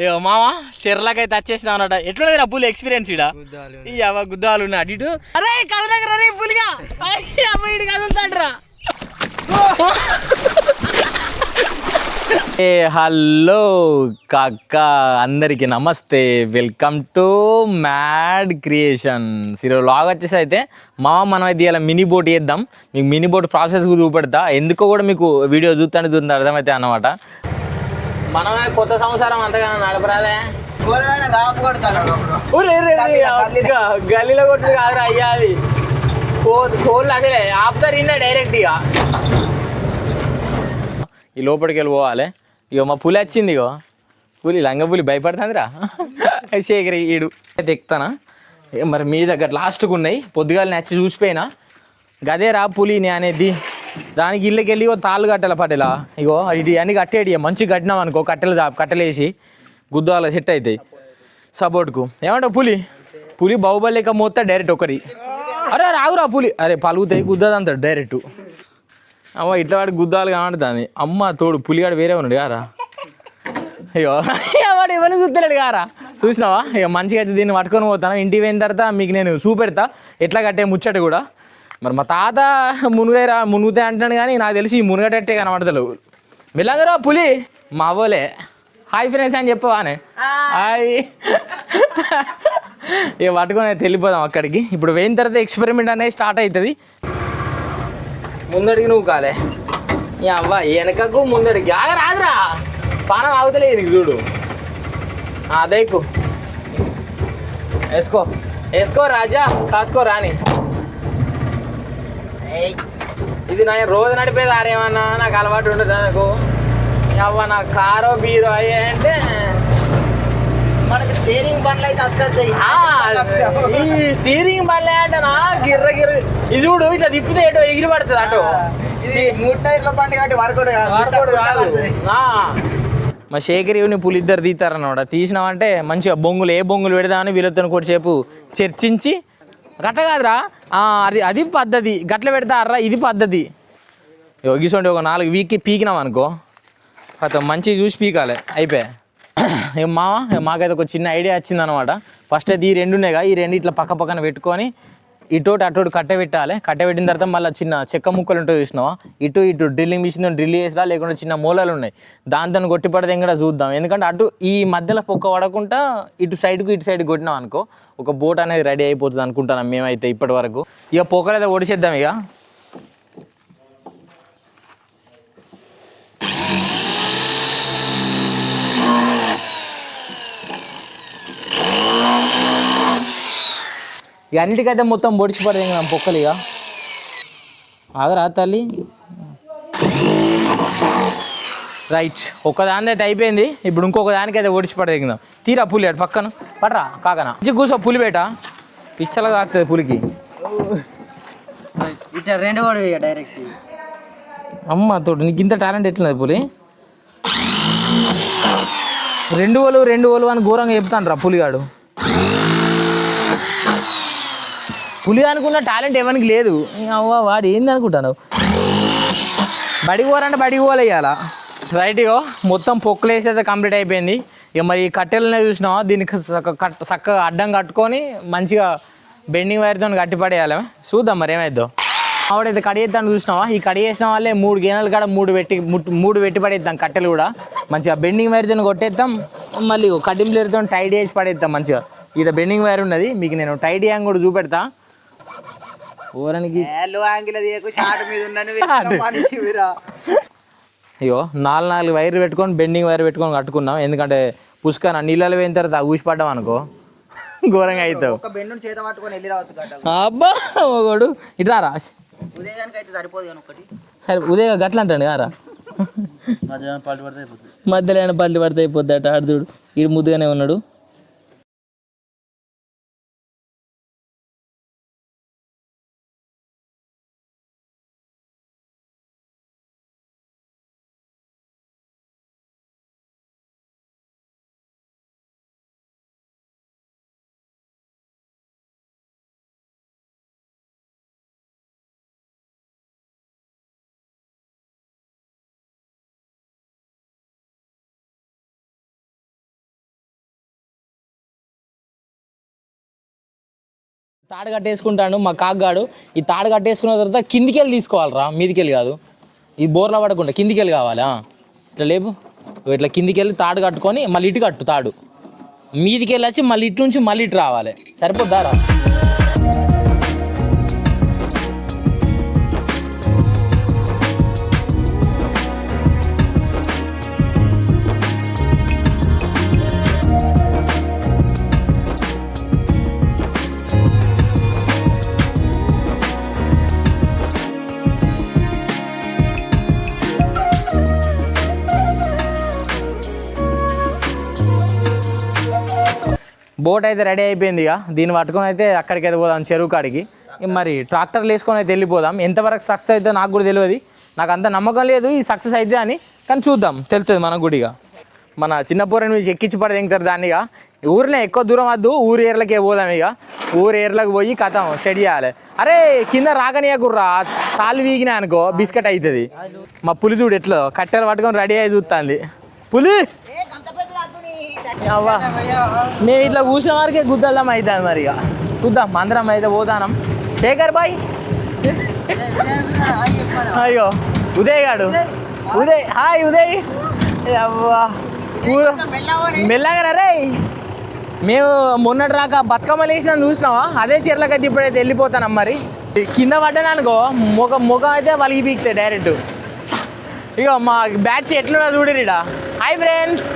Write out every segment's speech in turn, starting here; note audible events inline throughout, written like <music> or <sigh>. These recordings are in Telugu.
అయ్యో మామ చెర్లకైతే వచ్చేసిన అన్నట. ఎట్లున్నది నా పులి ఎక్స్పీరియన్స్ ఇడ ఇవ్వ గుద్దాలు ఉన్నాయి అటు ఇటు. అరే కదలకరా రే పులిగా. అమ్మ కదులుతాండ్రా. ఏ హలో కాక అందరికి నమస్తే. వెల్కమ్ టు మ్యాడ్ క్రియేషన్స్ ఈరోజు లాగ్ వచ్చేసి అయితే మా మనం అయితే ఇలా మినీ బోట్ చేద్దాం. మీకు మినీ బోట్ ప్రాసెస్ చూపెడతా. ఎందుకో కూడా మీకు వీడియో చూస్తానే చూస్తుంది అర్థమైతే అన్నమాట. మనమే కొత్త సంవత్సరం అంతగా నడపరాదే. గల్లీలో కొట్టు కాదురా అయ్యా అది. కోళ్ళు అసలే ఆపుతారు ఇన్న డైరెక్ట్ ఇక ఈ లోపలికి వెళ్ళి పోవాలి. ఇక మా పులి వచ్చింది ఇగో. పులి లంగ పులి భయపడుతుందిరా. <laughs> శేఖర్ ఈడు. అయితే ఎక్కుతానా? మరి మీ దగ్గర లాస్ట్కి ఉన్నాయి. పొద్దుగాల నచ్చి చూసిపోయినా. గదే రా పులి నే అనేది. దానికి ఇళ్ళకి వెళ్ళి ఓ తాళ్ళు కట్టాల పట్టేలా ఇగో ఇటు అన్ని కట్టేటి మంచి కట్టినాం అనుకో కట్టెలు చా- కట్టెలేసి గుద్దాల సెట్ అవుతాయి సపోర్ట్కు. ఏమంటావు పులి? పులి బాహుబలిక మోస్తా డైరెక్ట్ ఒకరి. అరే రాగురా పులి. అరే పలుగుతాయి గుద్దదంతాడు డైరెక్ట్. అమ్మ ఇట్లా వాడి గుద్దాలు దాన్ని అమ్మ తోడు పులిగాడు వేరే ఉన్నాడు కారా? అయ్యో వాడు ఎవరిని చూస్తలేడు కారా? చూసినావా? ఇక మంచిగా అయితే దీన్ని పట్టుకొని పోతాను? ఇంటికి పోయిన తర్వాత మీకు నేను చూపెడతా. ఎట్లా కట్టే ముచ్చట కూడా. మరి మా తాత మునుగై రా మునుగుతాయి అంటాను కానీ నాకు తెలిసి ఈ మునుగటట్టే కనబడతలేవు. మెల్లగరా పులి? మా అవ్వలే. హాయ్ ఫ్రెండ్స్ అని చెప్పవానే హాయ్ <laughs> ఇక పట్టుకొని వెళ్ళిపోదాం అక్కడికి. ఇప్పుడు పోయిన తర్వాత ఎక్స్పెరిమెంట్ అనేది స్టార్ట్ అవుతుంది. ముందడికి నువ్వు కాలే. ఈ అవ్వ వెనకకు ముందడికి ఆగ రాదురా. పానం ఆగుతలేదు నీకు చూడు. అదే వేసుకో. వేసుకో రాజా. కాసుకో రాని. ఇది నా రోజు నడిపేది ఆరేమన్నా నాకు అలవాటు ఉండదు నాకు? అవ్వ నా కారో బీరో అయ్యే అంటే మనకి స్టీరింగ్ బండ్లు అయితే ఈ స్టీరింగ్ బండ్లే అంటే నా గిర్ర గిర్ర. ఇది చూడు ఇట్లా తిప్పితే ఏటో ఎగిరి పడుతుంది అటు. ఇది మూడు టైర్ల బండి కాబట్టి వర్కౌట్. మా శేఖర్ ఇవని పులి ఇద్దరు తీస్తారన్నమాట తీసినామంటే మంచిగా బొంగులు ఏ బొంగులు పెడదామని వీళ్ళతో కొద్దిసేపు చర్చించి గట్ల కాదురా. అది అది పద్ధతి. గట్ల పెడతారా ఇది పద్ధతి. గిసండి ఒక నాలుగు వీక్కి పీకినాం అనుకో. కథ మంచిగా చూసి పీకాలి. అయిపోయి. ఏం మాకైతే ఒక చిన్న ఐడియా వచ్చిందనమాట ఫస్ట్ అయితే ఈ రెండు ఉన్నాయిగా ఈ రెండు ఇట్లా పక్క పక్కన పెట్టుకొని ఇటోటి అటోటి కట్టె పెట్టాలి. కట్టె పెట్టిన తర్వాత మళ్ళీ చిన్న చెక్క ముక్కలు ఉంటాయి చూసినావా? ఇటు ఇటు డ్రిల్లింగ్ మిషన్ డ్రిల్ చేసినా లేకుంటే చిన్న మూలలు ఉన్నాయి. దాంతో కొట్టి పడితే కూడా చూద్దాం. ఎందుకంటే అటు ఈ మధ్యలో పొక్క పడకుండా ఇటు సైడ్కు ఇటు సైడ్ కొట్టినాం అనుకో ఒక బోట్ అనేది రెడీ అయిపోతుంది అనుకుంటున్నాం మేమైతే ఇప్పటి వరకు. ఇక పొక్కలు అయితే ఇక. ఇక అన్నిటికైతే మొత్తం పొడిచి పడేది ఇంకా పొక్కలు ఇక. ఆగరా తల్లి? రైట్ ఒకదాని అయితే అయిపోయింది. ఇప్పుడు ఇంకొక దానికైతే ఒడిచి పడేదిందాం తీరా పులి అటు పక్కన. పడరా కాకనా? మంచి కూర్చో పులి బేట పిచ్చలా తాకుతుంది పులికి. రెండు డైరెక్ట్ అమ్మ తోడు నీకు ఇంత టాలెంట్ ఎట్లున్నది పులి? రెండు ఓలు రెండు ఓలు అని ఘోరంగా చెప్తాను రా పులిగాడు. పులి అనుకున్న టాలెంట్ ఎవరికి లేదు. అవ్వ వాడు ఏంది అనుకుంటాను బడికి పోరంటే బడికి పోలే ఇవాళ రైట్ ఇగో మొత్తం పొక్కులు వేసి అయితే కంప్లీట్ అయిపోయింది. ఇక మరి ఈ కట్టెలనే చూసినావా? దీనికి కట్- చక్కగా అడ్డం కట్టుకొని మంచిగా బెండింగ్ వైర్తో కట్టి పడేయాలి చూద్దాం మరి ఏమైద్దో. ఆవిడైతే కడిగేద్దాం చూసినావా? ఈ కడిగేసిన వాళ్ళే మూడు గేనెలు కాడ మూడు పెట్టి మూడు పెట్టి పడేద్దాం కట్టెలు కూడా. మంచిగా బెండింగ్ వైర్తో కొట్టేద్దాం. మళ్ళీ ఇగో టైట్ చేసి పడేద్దాం మంచిగా. ఇక్కడ బెండింగ్ వైర్ ఉన్నది మీకు నేను టైట్ చేయం కూడా చూపెడతా. అయ్యో నాలుగు నాలుగు వైర్లు పెట్టుకొని బెండింగ్ వైర్ పెట్టుకొని కట్టుకున్నాం. ఎందుకంటే పుష్కన నీళ్ళలో పోయిన తర్వాత ఊసిపడ్డాం అనుకో. ఘోరంగా అవుతావు. ఒక బెండు చేత పట్టుకొని వెళ్ళి రావచ్చు గడ్డ అబ్బా ఒకడు ఇట్లా రా ఉదయానికి అయితే సరిపోదు కానీ ఒకటి. సరే ఉదయం గట్ల అంటాడు కారా? మధ్యలో ఏమైనా పల్లి పడితే అయిపోద్ది అట ఆడుతుడు ఈడు ముద్దుగానే ఉన్నాడు. తాడు కట్టేసుకుంటాడు మా కాగ్గాడు. ఈ తాడు కట్టేసుకున్న తర్వాత కిందికి వెళ్ళి తీసుకోవాలిరా మీదికి వెళ్ళి కాదు. ఈ బోర్లో పడకుండా కిందికి వెళ్ళి కావాలా? ఇట్లా లేపు. ఇట్లా కిందికి వెళ్ళి తాడు కట్టుకొని మళ్ళీ ఇటు కట్టు తాడు. మీదికి వెళ్ళి వచ్చి మళ్ళీ ఇటు నుంచి మళ్ళీ ఇటు రావాలి. సరిపోద్దారా బోట్ అయితే రెడీ అయిపోయింది ఇక. దీన్ని పట్టుకొని అయితే అక్కడికి అయితే పోదాం చెరువు కాడికి. మరి ట్రాక్టర్లు వేసుకొని అయితే వెళ్ళిపోదాం. ఎంతవరకు సక్సెస్ అయితే నాకు కూడా తెలియదు. నాకు అంత నమ్మకం లేదు ఈ సక్సెస్ అయితే అని. కానీ చూద్దాం తెలుస్తుంది మనకు కూడా ఇక. మన చిన్న పూరని నుంచి ఎక్కించి పడి దింగుతారు దాన్ని ఇక. ఊరినే ఎక్కువ దూరం వద్దు ఊరి ఏర్లకే పోదాం ఇక. ఊరు ఏర్లకు పోయి కథం సెట్ చేయాలి. అరే కింద రాకనీయకుర్రా తాళ్ళు వీగినా అనుకో బిస్కెట్ అవుతుంది. మా పులి చూడు ఎట్లా కట్టెలు పట్టుకొని రెడీ అయి చూస్తుంది. పులి! అవ్వా. మేము ఇట్లా కూర్చున్న వరకే గుద్దల్దాం అవుతుంది మరి ఇక. చూద్దాం అందరం అయితే పోతానం. శేఖర్ బాయ్. అయ్యో ఉదయ్ గాడు. ఉదయ్ హాయ్ ఉదయ్. అవ్వా. మెల్లగా రే. మేము మొన్నటి రాక బతుకమ్మ వేసిన చూసినావా? అదే చీరలకైతే అయితే ఇప్పుడైతే వెళ్ళిపోతాను మరి. కింద పడ్డాను అనుకో ముఖం ముఖం అయితే వలిగి పీకుతాయి డైరెక్ట్ ఇక మా బ్యాచ్ ఎట్లున్నా చూడరిడా. హాయ్ ఫ్రెండ్స్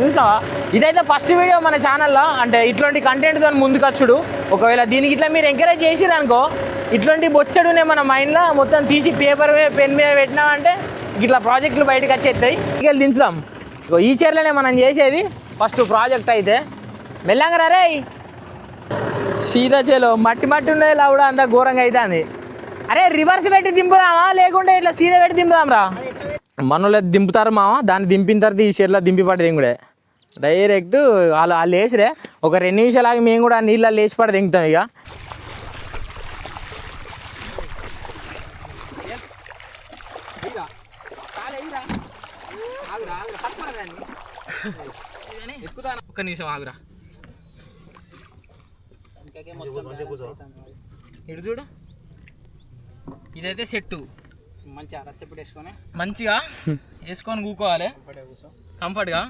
చూసావా ఇదైతే ఫస్ట్ వీడియో మన ఛానల్లో అంటే ఇట్లాంటి కంటెంట్తో ముందుకు వచ్చుడు ఒకవేళ దీనికి ఇట్లా మీరు ఎంకరేజ్ చేసిరనుకో ఇట్లాంటి బొచ్చడునే మన మైండ్లో మొత్తం తీసి పేపర్ మీద పెన్ మీద పెట్టినామంటే ఇట్లా ప్రాజెక్టులు బయటకు వచ్చేస్తాయి ఇక దించుదాం. ఇగో ఈ చీరలోనే మనం చేసేది. ఫస్ట్ ప్రాజెక్ట్ అయితే. మెల్లంగా రే సీదా చేలో మట్టి మట్టి ఉన్నాయి కూడా అంతా ఘోరంగా అవుతుంది అరే రివర్స్ పెట్టి దింపుదామా? లేకుంటే ఇట్లా సీదా పెట్టి దింపుదాం రా మనలో దింపుతారు మామ దాన్ని దింపిన తర్వాత ఈ చీరలో దింపి పడి దింగుడే డైరెక్ట్ వాళ్ళు వాళ్ళు వేసిరే ఒక రెండు నిమిషాలు ఆగి మేము కూడా నీళ్ళల్లో వేసి పడి దింగుతాం ఇక. ఒక్క నిమిషం ఆగురా. ఇటు చూడు. ఇదైతే సెట్టు. మంచిగా రచ్చపెట్టి వేసుకొని. మంచిగా వేసుకొని కూకోవాలి. కంఫర్ట్గా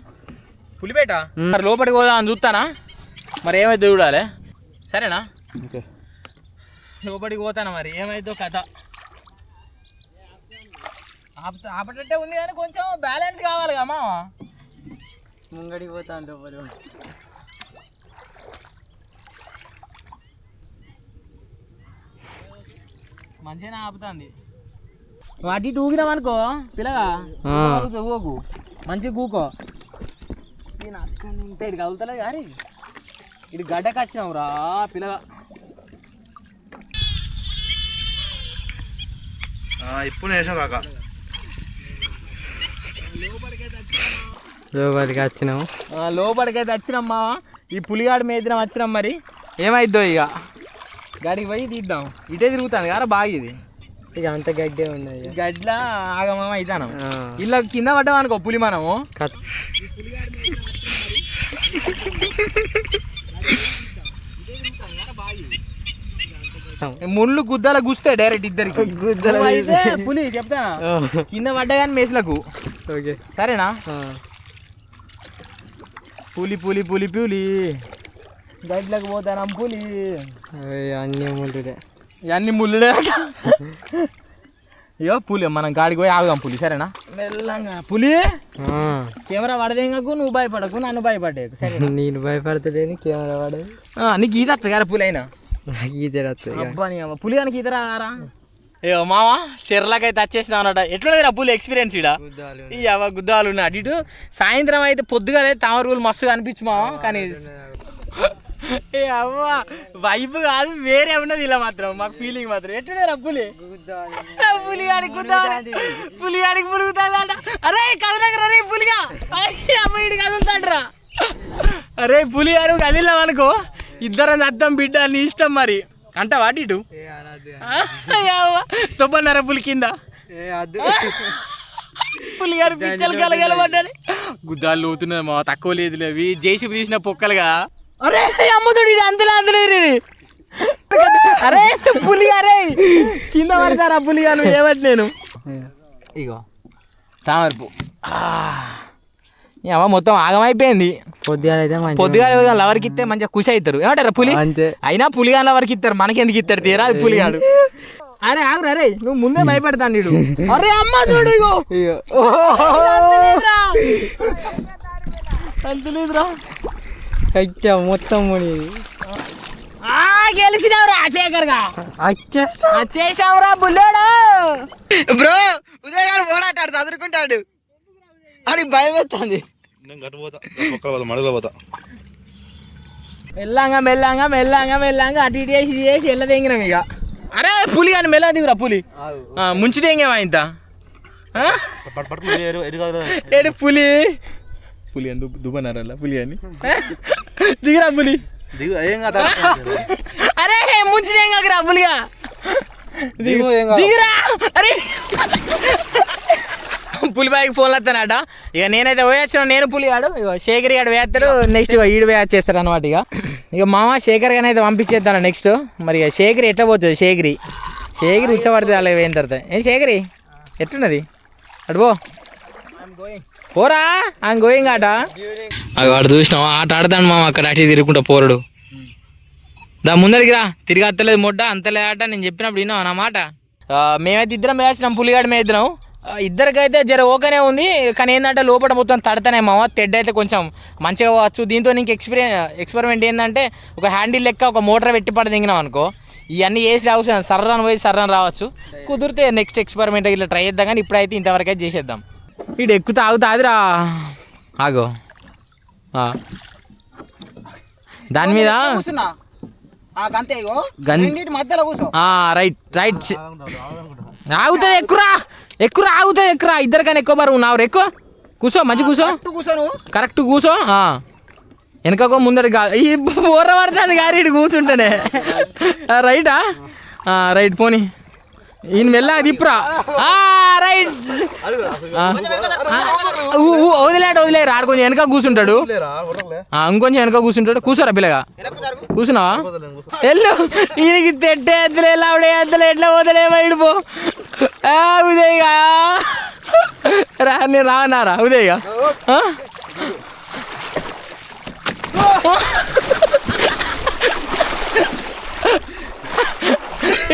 పులిపేట? మరి లోపలికి పోదా అని చూస్తానా? మరి ఏమైతే చూడాలి? సరేనా? ఓకే. లోపలికి పోతానా మరి? ఏమైతే కథ. ఆప ఆపటట్టే ఉంది కానీ కొంచెం బ్యాలెన్స్ కావాలి కమ్మా ముంగడికి పోతా లోపలి మంచిగానే ఆపుతుంది. అటు ఇటు ఊగినాం అనుకో పిల్లగా ఊగు. మంచిగా కూకో నేను అక్కడ నింటే ఇటు కదులుతలేదు కానీ ఇటు గడ్డకి వచ్చినాం రా పిల్లగా. ఇప్పుడు వేసాం కాక లోపలికి వచ్చినాము ఆ, లోపలికైతే వచ్చినమ్మా. ఈ పులిగాడు మేదినం వచ్చినాం మరి. ఏమైద్దో ఇక? గాడికి పోయి తీద్దాం. ఇటే తిరుగుతాను కదా బాగా ఇది. ఇక అంత గడ్డే ఉన్నది గడ్ల ఆగమం అవుతాను ఇలా కింద పడ్డాం అనుకో పులి మనము. ముళ్ళు గుద్దల గుస్తే డైరెక్ట్ ఇద్దరికి. అయితే పులి చెప్తా. కింద పడ్డా కానీ మేసులకు. ఓకే. సరేనా? పులి పులి పులి పులి. గడ్లకు పోతానం పులి అన్నీ ముందుడే ఇవన్నీ ముళ్ళుడే ఇగో పులి మనం గాడికి పోయి ఆగుదాం పులి సరేనా? మెల్లంగా. పులి కెమెరా పడదేంగకు నువ్వు భయపడకు నన్ను భయపడేకు సరే నేను భయపడతలేని కెమెరా పడేది నీకు ఈత వస్తుంది కదా పులి అయినా? ఈతే అబ్బా నీ పులి కానీ ఈత రారా ఏ మావా చెర్లకైతే వచ్చేసినావు అన్నట. ఎట్లున్నది పులి ఎక్స్పీరియన్స్ ఇడ ఈ గుద్దాలు ఉన్నాయి. అటు ఇటు సాయంత్రం అయితే పొద్దుగాలే తామరూలు మస్తు కనిపించు మావా కానీ ఏ అవ్వ వైబ్ కాదు వేరే ఉన్నది ఇలా మాత్రం మాకు ఫీలింగ్ మాత్రం. ఎట్లున్నారా పులి? ఆ పులి గాడికి గుద్దాలి? పులి గాడికి పులుగుతాదంట. అరే కదలక రే పులిగా. అమ్మ ఇటు కదులుతాడ్రా. అరే పులి గారు కదిలాం అనుకో ఇద్దరం అద్దం బిడ్డ నీ ఇష్టం మరి. అంట వాటి ఇటు తొబ్బన్నారా పులి కింద. పులిగాడు పిచ్చలు గలగలబడ్డాడు. గుద్దాలు మా తక్కువ లేదు అవి. జేసీబీ తీసిన పొక్కలుగా. అరే అమ్ముతుడు ఇది అంతలేదు ఇది అరే పులిగా అరే కింద పడతారా పులిగా నువ్వు ఏమటి నేను? ఇగో తామరపు. అమ్మ మొత్తం ఆగమైపోయింది. పొద్దుగాల అయితే మంచి పొద్దుగా లవర్కి ఇస్తే మంచిగా ఖుషి అవుతారు. ఏమంటారా పులి? అంతే. అయినా పులిగా లవర్కి ఇస్తారు. మనకెందుకు ఇస్తారు? తీరా అది పులిగాడు. అరే ఆగురా అరే నువ్వు ముందే భయపడతాను నీడు <laughs> అరే అమ్మ చూడు ఇగో. ఇగో. అంతలేదురా అచ్చా మొత్తం మునిగి. ఆ గెలిచినావురా శేఖర్గా అచ్చా. చేసావురా బుల్లోడు. బ్రో ఉదయ్ గారు పోరాటాడు చదువుకుంటాడు అని భయం వేస్తుంది. నేను గట్టు పోతా ఒక్కల మడుగులో పోతా. మెల్లంగా మెల్లంగా మెల్లంగా మెల్లంగా అటు ఇటు చేసి ఇటు చేసి ఎల్ల తెంగినాం ఇక. అరే పులి కానీ మెల్ల దిగురా పులి? ఆ, ముంచి తెంగేవా ఇంత? పులి? పులి అని <laughs> దుబ్బనారా పులి అని? దిగురా పులి. దిగు ఏం కాదు అరే ముంచి తెంగరా పులిగా. దిగు ఏం దిగురా. అరే. పులి బాయికి ఫోన్లు వస్తానట ఇక నేనైతే పోయొచ్చిన నేను పులి ఆడు. ఇక శేఖర్ గాడు వేస్తాడు నెక్స్ట్ ఇక ఈడు వేయచ్చు చేస్తాడు అనమాట ఇక. ఇక మామ శేఖర్ గాని అయితే పంపించేస్తాను నెక్స్ట్ మరి ఇక శేఖర్ ఎట్లా పోతుంది? శేఖరి. శేఖరి ఉచ్చబడితే అలా వేయిన తర్వాత. ఏం శేఖరి ఎట్లున్నది? అటు పో. పోరా ఆయన గోయింగ్ ఆట. అవి వాడు చూసినావు? ఆట ఆడతాను మామ అక్కడ అటు తిరుగుకుంటా పోరడు. దా ముందరికి రా. తిరిగి అత్తలేదు మొడ్డ అంతలే ఆట నేను చెప్పినప్పుడు విన్నావు నా మాట? మేమైతే ఇద్దరం వేసినాం పులిగాడు మేము ఇద్దరం. ఇద్దరికైతే జర ఓకేనే ఉంది కానీ ఏంటంటే లోపల మొత్తం తడతానే మామ తెడ్ అయితే కొంచెం మంచిగా పోవచ్చు దీంతో నీకు ఎక్స్పీరియన్ ఎక్స్పెరిమెంట్ ఏంటంటే ఒక హ్యాండిల్ లెక్క ఒక మోటార్ పెట్టి పడి దిగినాం అనుకో ఇవన్నీ వేసి అవసరం సర్రని పోయి సర్రని రావచ్చు. కుదిరితే నెక్స్ట్ ఎక్స్పెరిమెంట్ ఇట్లా ట్రై చేద్దాం కానీ ఇప్పుడైతే ఇంతవరకు అయితే చేసేద్దాం. ఇటు ఎక్కుతా ఆగుతాదిరా ఆగో. ఆ. దాని మీద రైట్ రైట్. ఆగుతుంది ఎక్కురా. ఎక్కురా ఆగుతుంది ఎక్కురా. ఇద్దరికైనా ఎక్కువ బరువు నావు ఎక్కువ కూర్చో మంచి కూర్చోను. కరెక్ట్ కూర్చో. ఆ. వెనకకో ముందడి కా ఈ బోర్ర పడుతుంది గారి ఇటు కూర్చుంటేనే. ఆ, రైటా? ఆ, రైట్ పోనీ. ఈయన దిప్పురా <laughs> ఆ, రైట్. వదిలేడు వదిలేరు ఆడు కొంచెం వెనక కూర్చుంటాడు ఇంకొంచెం వెనక కూర్చుంటాడు కూర్చోరా పిల్లగా? కూర్చున్నావా ఎల్లు ఈయనకి తెట్టే ఎద్దులు ఎలా ఆవిడ ఎద్దులు ఎట్లా పోతాడే బయట పో. ఆ, ఉదయ్గా రా నేను రావన్నారా ఉదయ్గా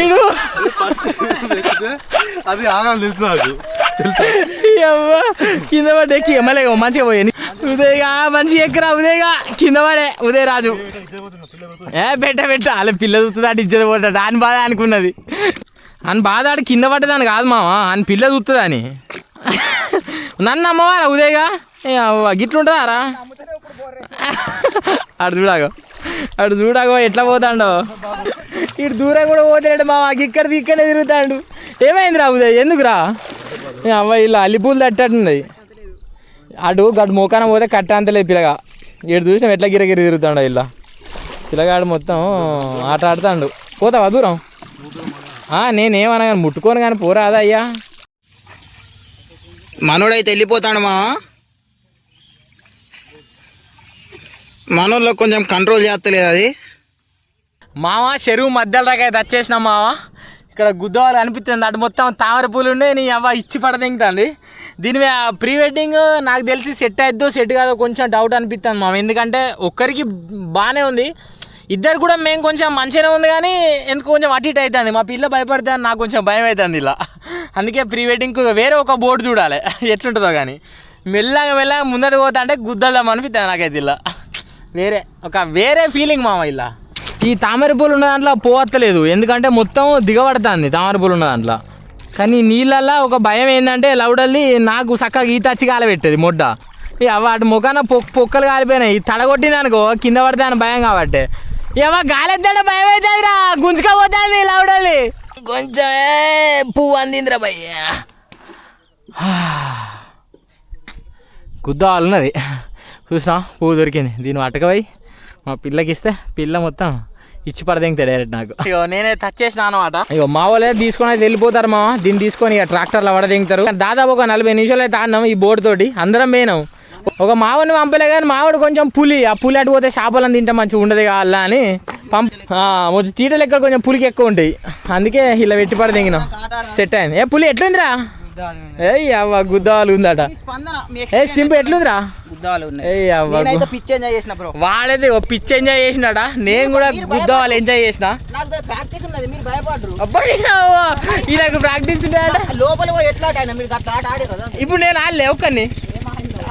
ఇడు అది ఆగాలి తెలుసు నాకు. కింద పడే మళ్ళీ మంచిగా పోయాను ఉదయగా మంచిగా ఎక్కరా ఉదయగా? కింద పడే ఉదయ రాజు. ఏ పెట్ట పెట్ట. అలా పిల్ల చూస్తుంది అటు ఇచ్చేది పోతాడు అని బాధ అనుకున్నది. అని బాధ ఆడు కింద పడ్డదాని కాదు మామ. అని పిల్ల చూస్తుందని. నన్ను అమ్మవారా ఉదయగా? ఏ అవ్వ, గిట్లుంటుందారా అటు చూడాగో అటు చూడాగో ఎట్లా పోతాడో. ఇటు దూరం కూడా పోతాడు మాకు ఇక్కడ ఇక్కడే తిరుగుతాడు. ఏమైందిరా ఉదయ్? ఎందుకురా ఏ అవ్వ ఇలా అల్లిపూలు తట్టట్టున్నది. అటు గడు మోకాన పోతే కట్ట అంతలేదు పిల్లగా. ఇటు చూసాం ఎట్లా గిరగిరి తిరుగుతాడు ఇలా. పిల్లగాడు మొత్తం ఆట ఆడుతాడు. పోతావా దూరం? నేనేమన్నా కానీ ముట్టుకోను కానీ పోరాదా అయ్యా? మనోడైతే వెళ్ళిపోతాడు మా. మనోళ్ళకి కొంచెం కంట్రోల్ చేస్తలేదు అది. మావా చెరువు మధ్యలో దాకా అయితే వచ్చేసినాం మావా. ఇక్కడ గుద్దవాళ్ళు అనిపిస్తుంది. అటు మొత్తం తామర పూలు ఉండే నీ అవ్వ ఇచ్చి పడదింగుతుంది దీని ప్రీ వెడ్డింగ్ నాకు తెలిసి సెట్ అయిద్దో సెట్ కాదో కొంచెం డౌట్ అనిపిస్తుంది మామ ఎందుకంటే ఒక్కరికి బాగానే ఉంది. ఇద్దరు కూడా మేము కొంచెం మంచిగానే ఉంది కానీ ఎందుకు కొంచెం అటు ఇటు అవుతుంది. మా పిల్ల భయపడితే నాకు కొంచెం భయం అవుతుంది ఇలా. అందుకే ప్రీ వెడ్డింగ్ వేరే ఒక బోర్డు చూడాలి. ఎట్లుంటుందో కానీ. మెల్లగా మెల్లగా ముందర పోతా అంటే గుద్దలం అనిపిస్తుంది నాకైతే ఇలా. వేరే ఒక వేరే ఫీలింగ్ మామ ఇలా. ఈ తామర పూలు ఉన్న దాంట్లో పోవత్తలేదు ఎందుకంటే మొత్తం దిగబడుతుంది తామర పూలు ఉన్న దాంట్లో. కానీ నీళ్ళల్లో ఒక భయం ఏంటంటే లౌడల్లి నాకు చక్కగా ఈత వచ్చి కాలబెట్టేది మొడ్డ. ఇక వాటి ముఖాన పొక్ పొక్కలు కాలిపోయినాయి తడగొట్టింది అనుకో కింద పడితే అని భయం కాబట్టి. ఏమో గాలెత్తాడే భయం అవుతుందిరా గుంజుకపోతుంది లౌడల్లి కొంచెం పువ్వు అందిందిరా భయ్య. గుద్దాలు ఉన్నది చూసినా పువ్వు దొరికింది. దీన్ని పట్టుకపోయి మా పిల్లకి ఇస్తే పిల్ల మొత్తం ఇచ్చి పడదింగుతాడు డైరెక్ట్ నాకు. ఇగో నేనే టచ్ చేసిన అనమాట. ఇగో మా వాళ్ళే తీసుకొని అయితే వెళ్ళిపోతారు మా దీన్ని తీసుకొని ఇక ట్రాక్టర్లో పడదింగుతారు దాదాపు ఒక నలభై నిమిషాలు అయితే ఆడినాం ఈ బోర్డు తోటి. అందరం పోయినాం. ఒక మావని పంపలే కానీ మావాడు కొంచెం పులి. ఆ పులి అటు పోతే చేపలను తింటే మంచిగా ఉండదు కావాలా అని పంప్ మొదటి తీట లెక్క కొంచెం పులికి ఎక్కువ ఉంటాయి. అందుకే ఇలా పెట్టి పడి తెంగిన సెట్ అయింది. ఏ పులి ఎట్లుందిరా? ఏయ్ అవ్వ గుద్దాలు ఉందట ఏ సింపు ఎట్లుందిరా? గుద్దాలు ఉన్నాయి ఏయ్ అవ్వ నేనైతే పిచ్చి ఎంజాయ్ చేసిన బ్రో వాడేది ఓ పిచ్చి ఎంజాయ్ చేసినాడ? నేను కూడా గుద్దాలు ఎంజాయ్ చేసిన? నాకు ప్రాక్టీస్ ఉన్నది మీరు భయపడరు. అబ్బా ఈయనకు ప్రాక్టీస్ ఉంటాడ లోపల ఎట్లా మీరు అట్లా ఆట ఆడారు కదా ఇప్పుడు నేను ఆడలే ఒక్కని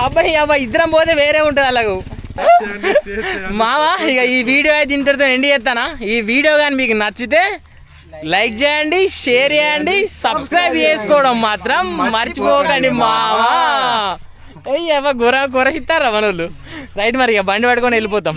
అబ్బాయి అబ్బా ఇద్దరం పోతే వేరే ఉంటుంది అలాగూ. మావా ఇక ఈ వీడియో అయితే ఇంతటితో ఎండి చేస్తానా? ఈ వీడియో కానీ మీకు నచ్చితే లైక్ చేయండి షేర్ చేయండి సబ్స్క్రైబ్ చేసుకోవడం మాత్రం మర్చిపోకండి మావా. అయ్యా గుర గురసిస్తారా మనోళ్ళు? రైట్ మరి ఇక బండి పట్టుకొని వెళ్ళిపోతాం.